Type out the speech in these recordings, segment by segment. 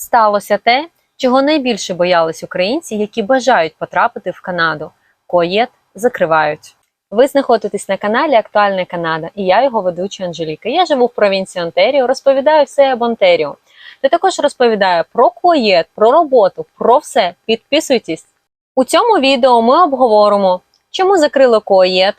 Сталося те, чого найбільше боялись українці, які бажають потрапити в Канаду. Коєт закривають. Ви знаходитесь на каналі Актуальна Канада, і я його ведуча Анжеліка. Я живу в провінції Онтеріо, розповідаю все об Онтеріо. Та також розповідаю про коєт, про роботу, про все. Підписуйтесь. У цьому відео ми обговоримо, чому закрили коєт,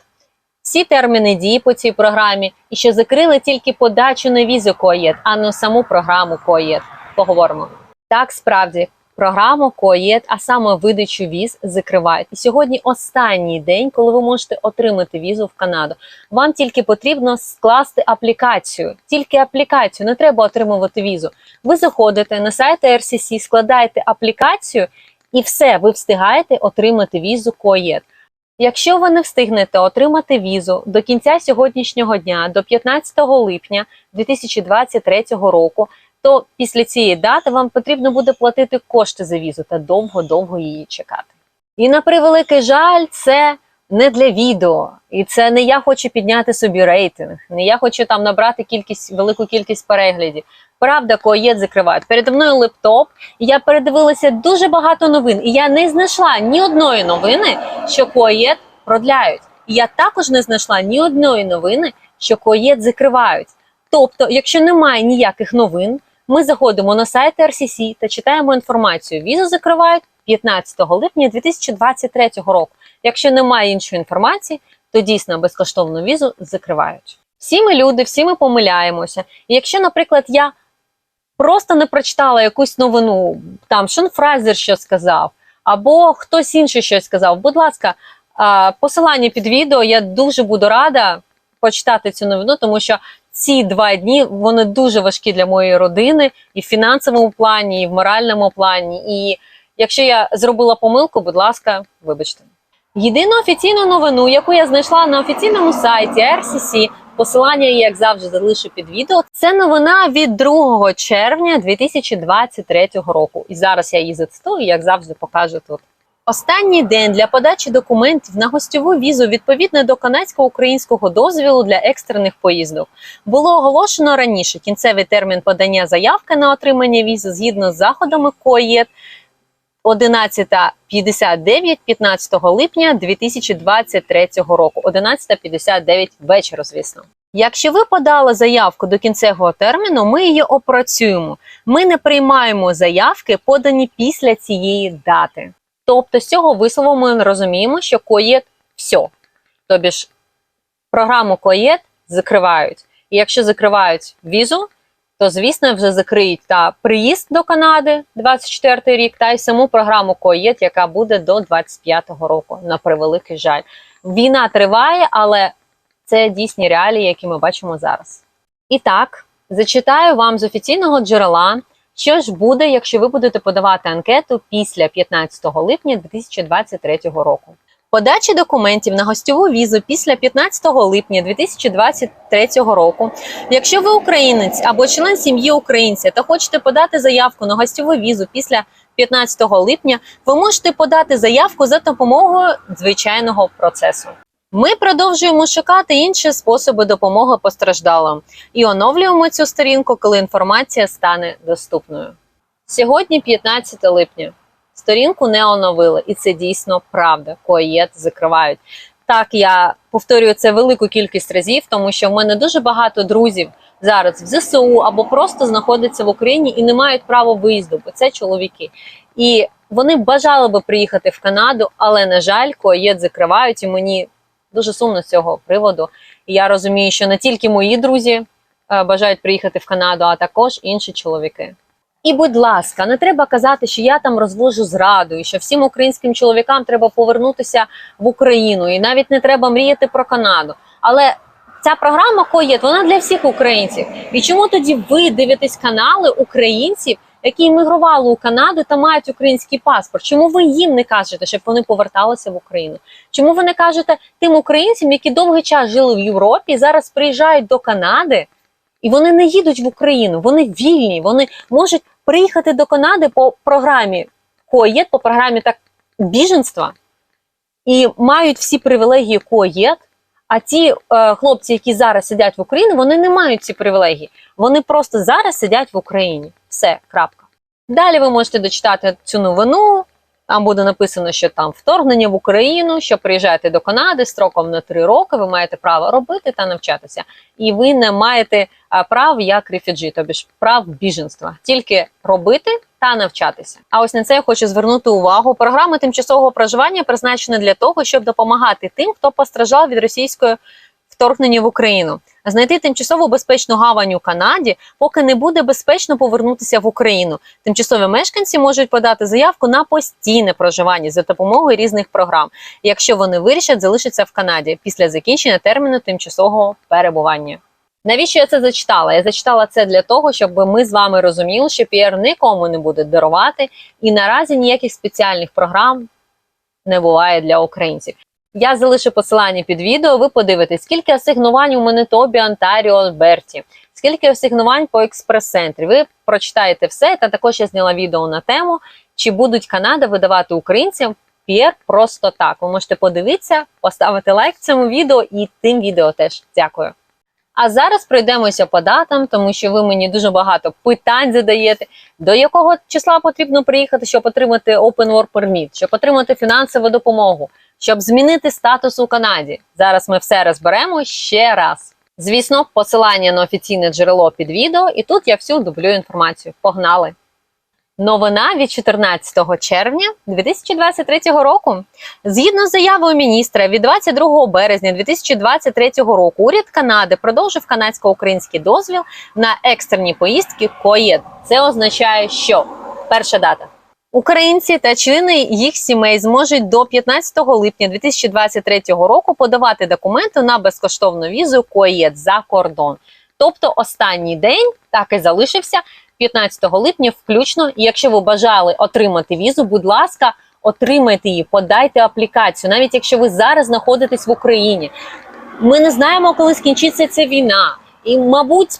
всі терміни дії по цій програмі, і що закрили тільки подачу на візу коєт, а не саму програму коєт. Поговоримо. Так, справді, програму коєт, а саме видачу віз, закривають. І сьогодні останній день, коли ви можете отримати візу в Канаду. Вам тільки потрібно скласти аплікацію. Тільки аплікацію, не треба отримувати візу. Ви заходите на сайт RCC, складаєте аплікацію, і все, ви встигаєте отримати візу коєт. Якщо ви не встигнете отримати візу до кінця сьогоднішнього дня, до 15 липня 2023 року, то після цієї дати вам потрібно буде платити кошти за візу та довго-довго її чекати. І на превеликий жаль, це не для відео, і це не я хочу підняти собі рейтинг, не я хочу там набрати кількість велику кількість переглядів. Правда, коєт закривають. Передо мною лептоп, і я передивилася дуже багато новин, і я не знайшла ні одної новини, що коєт продляють. І я також не знайшла ні одної новини, що коєт закривають. Тобто, якщо немає ніяких новин, ми заходимо на сайт RCC та читаємо інформацію. Візу закривають 15 липня 2023 року. Якщо немає іншої інформації, то дійсно безкоштовну візу закривають. Всі ми люди, всі ми помиляємося. І якщо, наприклад, я просто не прочитала якусь новину, там Шон Фрайзер щось сказав, або хтось інший щось сказав, будь ласка, посилання під відео, я дуже буду рада почитати цю новину, тому що ці два дні вони дуже важкі для моєї родини і в фінансовому плані, і в моральному плані. І якщо я зробила помилку, будь ласка, вибачте. Єдину офіційну новину, яку я знайшла на офіційному сайті RCC, посилання я, як завжди залишу під відео. Це новина від 2 червня 2023 року. І зараз я її зацитую, як завжди покажу тут. Останній день для подачі документів на гостьову візу відповідно до канадсько-українського дозвілу для екстрених поїздок було оголошено раніше кінцевий термін подання заявки на отримання візи згідно з заходами КОЄТ 11.59 15 липня 2023 року. 11.59 вечора, звісно. Якщо ви подали заявку до кінцевого терміну, ми її опрацюємо. Ми не приймаємо заявки, подані після цієї дати. Тобто з цього вислову ми розуміємо, що коєт все. Тобі ж програму коєт закривають. І якщо закривають візу, то звісно вже закриють та приїзд до Канади 24 рік, та й саму програму коєт, яка буде до 25-го року. На превеликий жаль. Війна триває, але це дійсні реалії, які ми бачимо зараз. І так, зачитаю вам з офіційного джерела. Що ж буде, якщо ви будете подавати анкету після 15 липня 2023 року? Подачі документів на гостьову візу після 15 липня 2023 року. Якщо ви українець або член сім'ї українця та хочете подати заявку на гостьову візу після 15 липня, ви можете подати заявку за допомогою звичайного процесу. Ми продовжуємо шукати інші способи допомоги постраждалим і оновлюємо цю сторінку, коли інформація стане доступною. Сьогодні 15 липня. Сторінку не оновили, і це дійсно правда. Коєт закривають. Так, я повторюю це велику кількість разів, тому що в мене дуже багато друзів зараз в ЗСУ або просто знаходяться в Україні і не мають права виїзду, бо це чоловіки. І вони бажали би приїхати в Канаду, але на жаль, коєт закривають, і мені дуже сумно з цього приводу. І я розумію, що не тільки мої друзі е, бажають приїхати в Канаду, а також інші чоловіки. І, будь ласка, не треба казати, що я там розвожу зраду, і що всім українським чоловікам треба повернутися в Україну, і навіть не треба мріяти про Канаду. Але ця програма коєт, вона для всіх українців. І чому тоді ви дивитесь канали українців, які іммігрували у Канаду та мають український паспорт? Чому ви їм не кажете, щоб вони поверталися в Україну? Чому ви не кажете тим українцям, які довгий час жили в Європі, зараз приїжджають до Канади? І вони не їдуть в Україну, вони вільні, вони можуть приїхати до Канади по програмі КОЄТ, по програмі так біженства, і мають всі привілегії КОЄТ. А ті е, хлопці, які зараз сидять в Україні, вони не мають ці привілегії. Вони просто зараз сидять в Україні. Все, крапка. Далі ви можете дочитати цю новину. Там буде написано, що там вторгнення в Україну, що приїжджаєте до Канади строком на три роки. Ви маєте право робити та навчатися, і ви не маєте прав як рефюджі, тобі ж прав біженства, тільки робити та навчатися. А ось на це я хочу звернути увагу. Програма тимчасового проживання призначена для того, щоб допомагати тим, хто постраждав від російської вторгнення в Україну. Знайти тимчасово безпечну гавань у Канаді, поки не буде безпечно повернутися в Україну. Тимчасові мешканці можуть подати заявку на постійне проживання за допомогою різних програм, якщо вони вирішать залишитися в Канаді після закінчення терміну тимчасового перебування. Навіщо я це зачитала? Я зачитала це для того, щоб ми з вами розуміли, що PR нікому не буде дарувати, і наразі ніяких спеціальних програм не буває для українців. Я залишу посилання під відео. Ви подивитесь, скільки асигнувань у Манитобі, Онтаріо, Альберті, скільки асигнувань по експрес-центрі. Ви прочитаєте все. Та також я зняла відео на тему, чи будуть Канада видавати українцям пір просто так. Ви можете подивитися, поставити лайк цьому відео і тим відео теж. Дякую. А зараз пройдемося по датам, тому що ви мені дуже багато питань задаєте, до якого числа потрібно приїхати, щоб отримати Open War Permit, щоб отримати фінансову допомогу, щоб змінити статус у Канаді. Зараз ми все розберемо ще раз. Звісно, посилання на офіційне джерело під відео, і тут я всю дублю інформацію. Погнали! Новина від 14 червня 2023 року. Згідно з заявою міністра від 22 березня 2023 року, уряд Канади продовжив канадсько-український дозвіл на екстрені поїздки КОЄД. Це означає, що перша дата. Українці та члени їх сімей зможуть до 15 липня 2023 року подавати документи на безкоштовну візу КОЄД за кордон. Тобто останній день так і залишився 15 липня включно. І якщо ви бажали отримати візу, будь ласка, отримайте її, подайте аплікацію, навіть якщо ви зараз знаходитесь в Україні. Ми не знаємо, коли скінчиться ця війна, і, мабуть,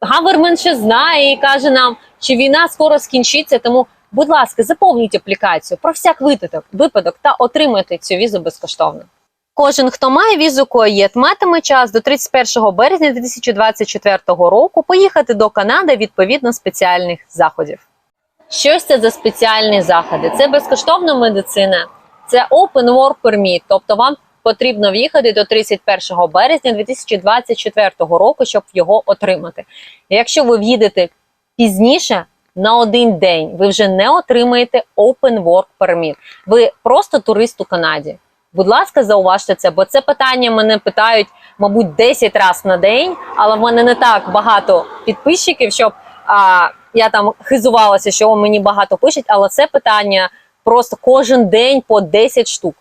Гавермен ще знає і каже нам, що війна скоро скінчиться. Тому, будь ласка, заповніть аплікацію про всяк випадок та отримайте цю візу безкоштовно. Кожен, хто має візу КОЄТ, матиме час до 31 березня 2024 року поїхати до Канади відповідно спеціальних заходів. Що ж це за спеціальні заходи? Це безкоштовна медицина, це Open Work Permit, тобто вам потрібно в'їхати до 31 березня 2024 року, щоб його отримати. Якщо ви в'їдете пізніше на один день, ви вже не отримаєте Open Work Permit. Ви просто турист у Канаді. Будь ласка, зауважте це, бо це питання мене питають, мабуть, 10 разів на день, але в мене не так багато підписчиків, щоб а, я там хизувалася, що мені багато пишуть, але це питання просто кожен день по 10 штук.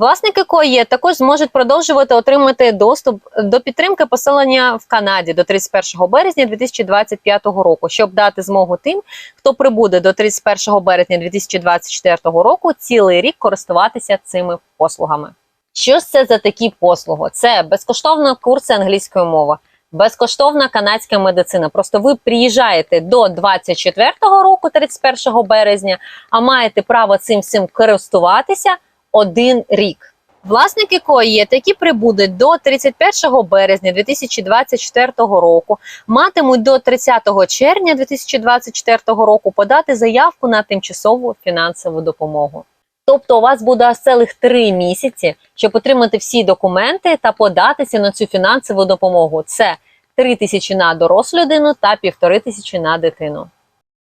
Власники КОЄ також зможуть продовжувати отримати доступ до підтримки поселення в Канаді до 31 березня 2025 року, щоб дати змогу тим, хто прибуде до 31 березня 2024 року, цілий рік користуватися цими послугами. Що це за такі послуги? Це безкоштовні курси англійської мови, безкоштовна канадська медицина. Просто ви приїжджаєте до 24 року, 31 березня, а маєте право цим всім користуватися один рік. Власники КОЄ, які прибудуть до 31 березня 2024 року, матимуть до 30 червня 2024 року подати заявку на тимчасову фінансову допомогу. Тобто у вас буде цілих три місяці, щоб отримати всі документи та податися на цю фінансову допомогу. Це 3 тисячі на дорослу людину та півтори тисячі на дитину.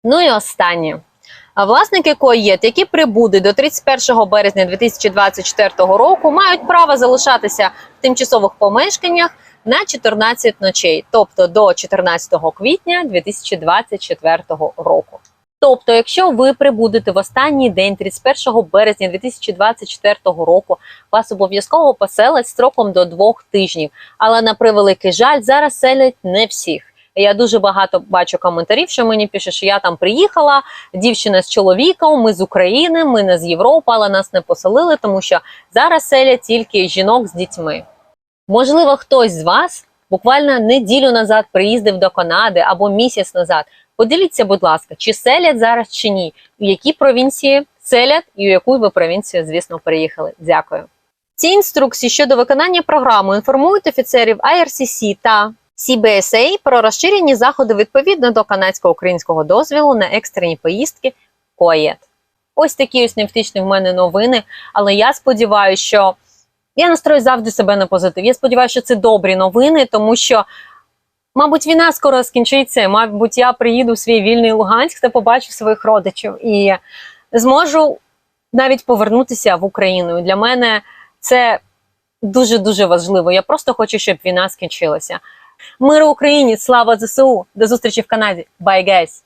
Ну і останнє. Власники КОЄТ, які прибудуть до 31 березня 2024 року, мають право залишатися в тимчасових помешканнях на 14 ночей, тобто до 14 квітня 2024 року. Тобто, якщо ви прибудете в останній день 31 березня 2024 року, вас обов'язково поселять строком до двох тижнів. Але на превеликий жаль, зараз селять не всіх. Я дуже багато бачу коментарів, що мені пише, що я там приїхала, дівчина з чоловіком, ми з України, ми не з Європи, але нас не поселили, тому що зараз селять тільки жінок з дітьми. Можливо, хтось з вас буквально неділю назад приїздив до Канади або місяць назад. Поділіться, будь ласка, чи селять зараз чи ні, у які провінції селять і у яку ви провінцію, звісно, приїхали. Дякую. Ці інструкції щодо виконання програми інформують офіцерів IRCC та CBSA про розширені заходи відповідно до канадсько-українського дозвілу на екстрені поїздки КОЄТ. Ось такі ось невтичні в мене новини, але я сподіваюся, що я настрою завжди себе на позитив. Я сподіваюся, що це добрі новини, тому що, мабуть, війна скоро скінчиться. Мабуть, я приїду в свій вільний Луганськ та побачу своїх родичів і зможу навіть повернутися в Україну. Для мене це дуже дуже важливо. Я просто хочу, щоб війна скінчилася. Миру Україні! Слава ЗСУ! До зустрічі в Канаді! Bye, guys!